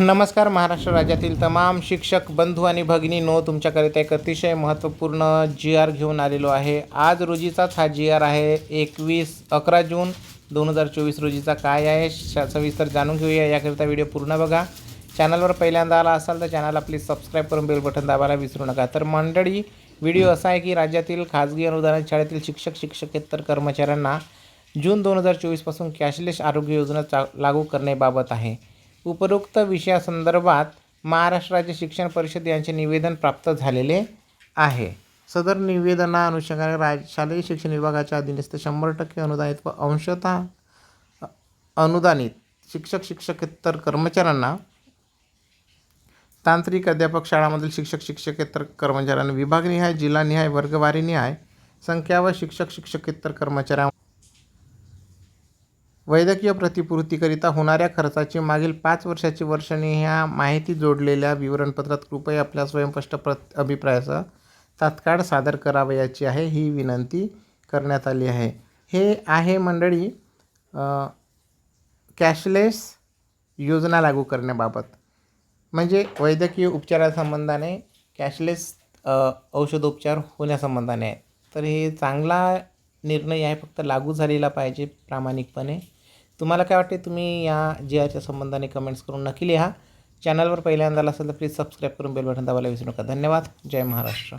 नमस्कार महाराष्ट्र राज्यातील तमाम शिक्षक बंधू आणि भगिनीनो तुमच्याकरिता एक अतिशय महत्त्वपूर्ण जी आर घेऊन आलेलो आहे. आज रोजीचाच हा जी आर आहे. एकवीस अकरा जून दोन हजार चोवीस रोजीचा काय आहे श- सविस्तर जाणून घेऊया. याकरिता व्हिडिओ पूर्ण बघा. चॅनलवर पहिल्यांदा आला असाल तर चॅनलला प्लीज सबस्क्राईब करून बेल बटन दाबायला विसरू नका. तर मंडळी व्हिडिओ असा आहे की राज्यातील खाजगी अनुदानित शाळेतील शिक्षक शिक्षकेतर कर्मचाऱ्यांना जून दोन हजार चोवीसपासून कॅशलेस आरोग्य योजना चा लागू करण्याबाबत आहे. उपरोक्त विषयासंदर्भात महाराष्ट्र राज्य शिक्षण परिषद यांचे निवेदन प्राप्त झालेले आहे. सदर निवेदना अनुषंगाने राज शालेय शिक्षण विभागाच्या अधीनस्थ शंभर टक्के अनुदानित व अंशतः अनुदानित शिक्षक शिक्षकेतर कर्मचाऱ्यांना तांत्रिक अध्यापक शाळामधील शिक्षक शिक्षकेतर कर्मचाऱ्यांना विभागनिहाय जिल्हानिहाय वर्गवारीनिहाय संख्या व शिक्षक शिक्षकेतर कर्मचाऱ्या वैद्यकीय प्रतिपूर्तीकरिता होणाऱ्या खर्चाची मागील पाच वर्षाची वर्षणी ह्या माहिती जोडलेल्या विवरणपत्रात कृपया आपल्या स्वयंस्पष्ट प्रत अभिप्रायासह तात्काळ सादर करावयाची आहे ही विनंती करण्यात आली आहे. हे आहे मंडळी कॅशलेस योजना लागू करण्याबाबत. म्हणजे वैद्यकीय उपचारासंबंधाने कॅशलेस औषधोपचार होण्यासंबंधाने. आहे तर हे चांगला निर्णय आहे फक्त लागू झालेला पाहिजे प्रामाणिकपणे. तुम्हाला काय वाटते तुम्ही या जी आरच्या संबंधाने कमेंट्स करून नक्की लिहा. चॅनलवर पहिल्यांदा आला असेल तर प्लीज सबस्क्राईब करून बेल बटन दाबायला विसरू नका. धन्यवाद. जय महाराष्ट्र.